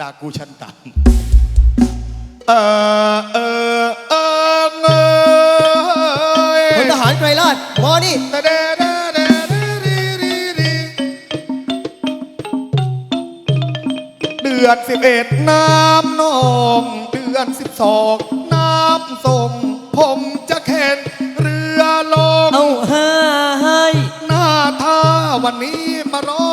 ด่ากูชั้นต่ำเออเออเออเงยพลทหารไกรลาดมอนี่เดเดเดเดเดรีรีรีเดือนสิบเอ็ดน้ำนอง เดือนสิบสองน้ำส่ง ผมจะเข็นเรือลงเอาห้าให้หน้าท่าวันนี้มาร้อง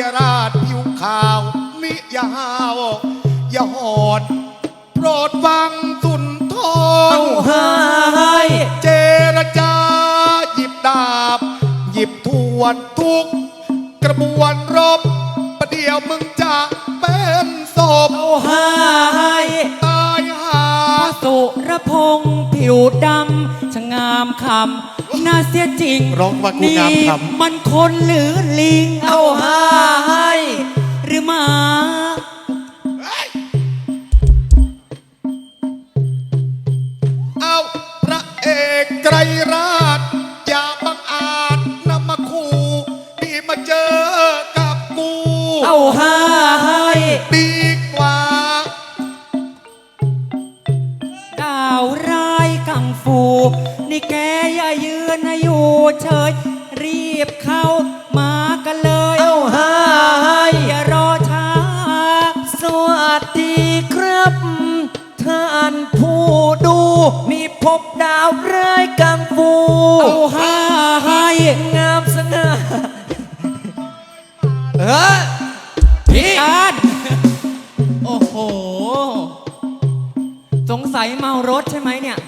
รราชผิวขาวมิยาวอย่าหอด โปรดฟังสุนทเอารห้าให้เจรจาหยิบดาบ หยิบทวนทุก กระบวนรบประเดี๋ยวมึงจะเป็นศพเอาห้าให้ตายหาสุรพงษ์ผิวดำ ชะงามคำน่าเสียจริงร้องว่ากูนี่งามคำมันคนหรือลิงเอาห้าให้ หรือหมา เอาพระเอกไกร บเข้ามากันเลยเอาห้าให้อย่ารอช้า สวัสดีครับ ท่านผู้ดู มีพบดาวร้ายกังฟูเอาห้าให้งามสง่าเออพี่อาร์ตโอ้โห สงสัยเมารถใช่ไหมเนี่ย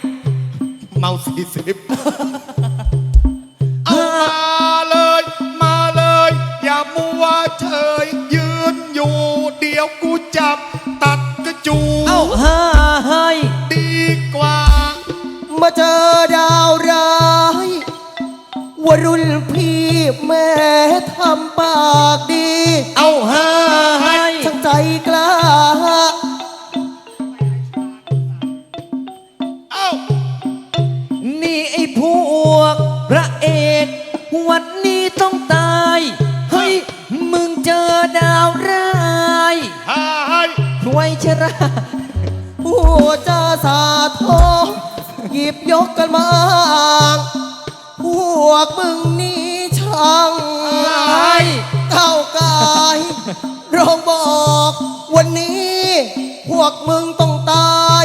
เมาสี่สิบ ห้าให้ดีกว่า มาเจอดาวร้ายว่ารุ่นพี่แม่ทำปากดี เอาห้าให้ช่างใจกล้า เอ้านี่ไอ้พวกพระเอกวันนี้ต้องตาย เฮ้ย มึงเจอดาวร้ายหาให้ไวยชราผู้ จะสาทองหยิบยกกันมาอ้างพวกมึงนี่ช่างให้เก้าวกายร้องบอกวันนี้ พวกมึงต้องตาย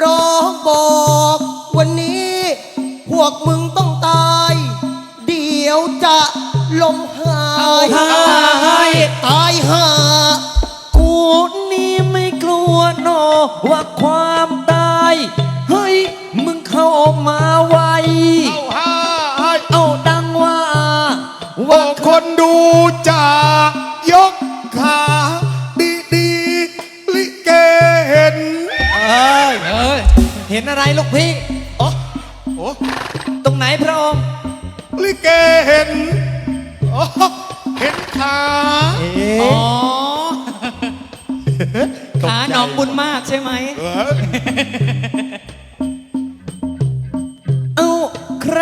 ร้องบอกวันนี้ พวกมึงต้องตาย เดี๋ยวจะลมหาเอายห้าให้ตายห่ากู ว่าความตาย เฮ้ย มึงเข้ามาไว เอาหาให้เอาดังว่า บว่าอกคนดูจะยกขาดีดีๆลิเกเห็นเอ้ยเอ้ยเห็นอะไรลูกพี่ อ๋อโอ้ตรงไหนพระองค์ ลิเกเห็นอ๋อเห็นขาอ๋อขาห นองบุญมากใช่ไหม เออเอ้าใคร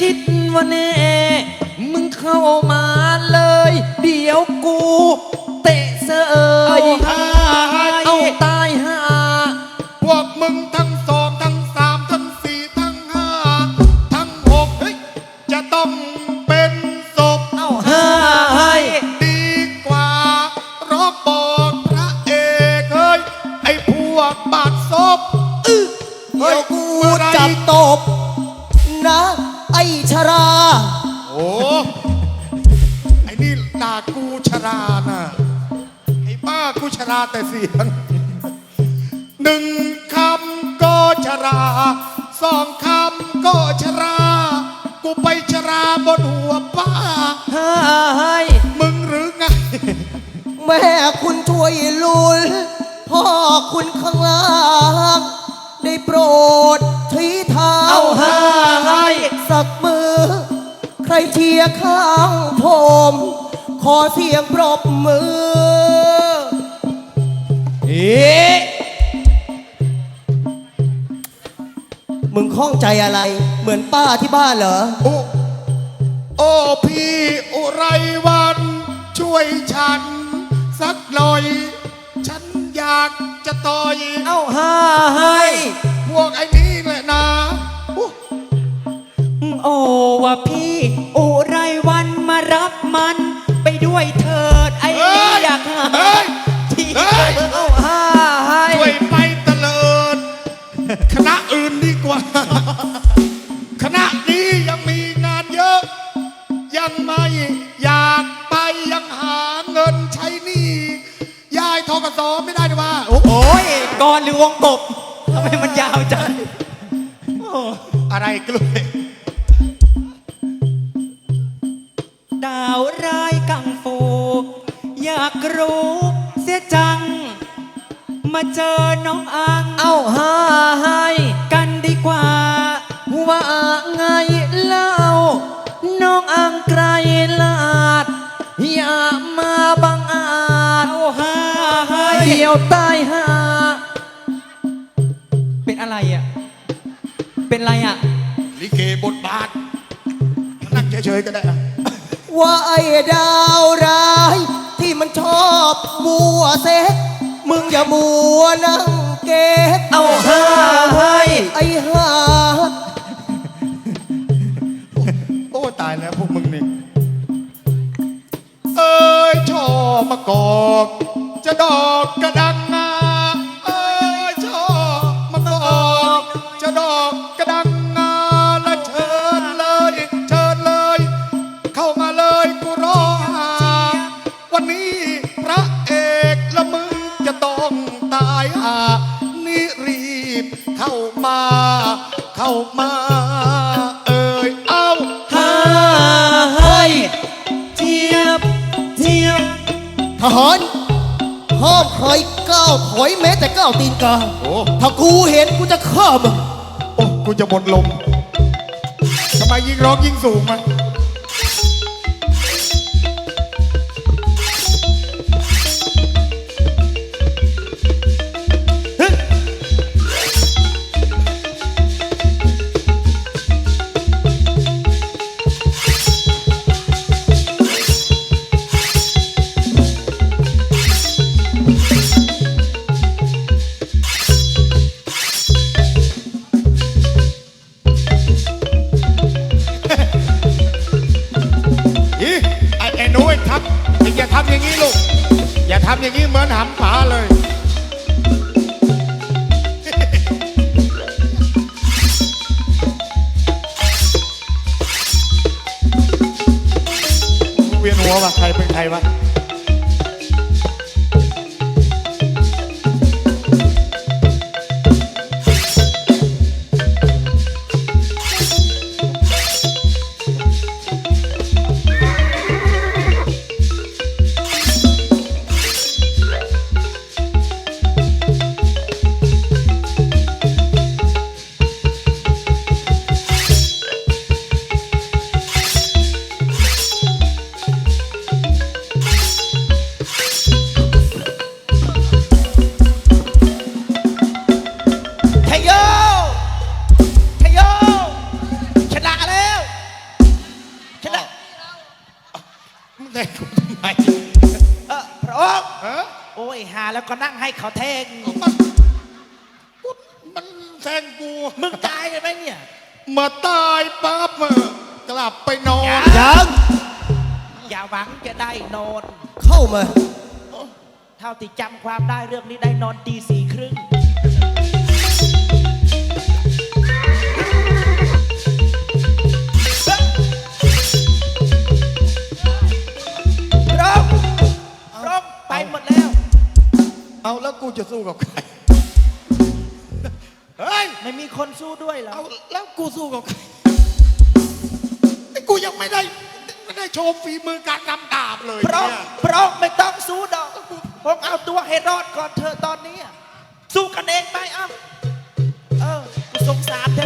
คิดว่าแน่ มึงเข้ามาเลย เดี๋ยวกู เตะเสยหาให้เอ ชราแต่เสียงหนึ่งคำก็ชราสองคำก็ชรา กูไปชราบนหัวป้าห้าให้มึงหรือไง แม่คุณช่วยลุนพ่อคุณข้างล่างได้โปรดชี้ทางเอาห้าให้สักมือ ใครเชียร์ข้างผม ขอเสียงปรบมือ เอ๊ะมึงข้องใจอะไร เหมือนป้าที่บ้านเหรอ โอ้โอ้พี่อุไรวัน ช่วยฉัน สักหน่อย ฉันอยากจะต่อยเอ้าห้าให้พวกไอ้นี่แหละนะโอ้โอ้ว่าพี่อุไรวันมารับมัน ไปด้วยเถิดไอ้เฮ้นี่ยอยากหา กรหรือวงกบทำไมมันยาวจังโอ้อะไรกล้วยดาวร้ายกังฟู อยากรู้เสียจัง มาเจอน้องอังเอ้าห้าให้กันดีกว่า ว่าไงเล่า น้องอังไกรลาด อย่ามาบังอาจเอาห้าให้เดี่ยวใต้หาเป็น ลิเกบทบาทนั่งเฉยๆก็ได้อะว่าไอ้ดาวร้าย ที่มันชอบมัวเซ็กมึงอย่ามัวนั่งเก๊กเอาห้าให้ไอ้ห่าโอ้ตายแล้วพวกมึงนี่เอ้ยชอบมากอก จะดอกกระดังายหานี่รีบเข้ามา เข้ามา เอ้ยเอ้าห้าให้เทียบเทียบทหารห้ามใครก้าวถอยแม้แต่ก้าวตีนกาโอ้ถ้ากูเห็นกูจะฆ่ามึงโอ้กูจะหมดลมทำไมยิ่งร้องยิ่งสูงมัน ทำอย่างนี้เหมือนหำผาเลย เวียนหัวว่ะใครเป็นใครวะ มึงแต่งกูทำไมเออพระองค์ฮะโอ้ยหาแล้วก็นั่งให้เขาแทง มันมันแทงกูมึงตายเลยไหมเนี่ยมาตายปั๊บอะกลับไปนอน ยังอย่าหวังจะได้นอน เข้ามา เท่าที่จำความได้เรื่องนี้ได้นอนตีสี่ครึ่ง เอาแล้วกูจะสู้กับใคร เฮ้ย ไม่มีคนสู้ด้วยเหรอเอาแล้วกูสู้กับใครไอ้กูยังไม่ได้ไม่ได้โชว์ฝีมือการนำดาบเลยพระองค์เนี่ยพระองค์ไม่ต้องสู้ดอกพระองค์เอาตัวให้รอดก่อนเธอะตอนนี้อะสู้กันเองไปเอ้าเออกูสงสารเธอเธอ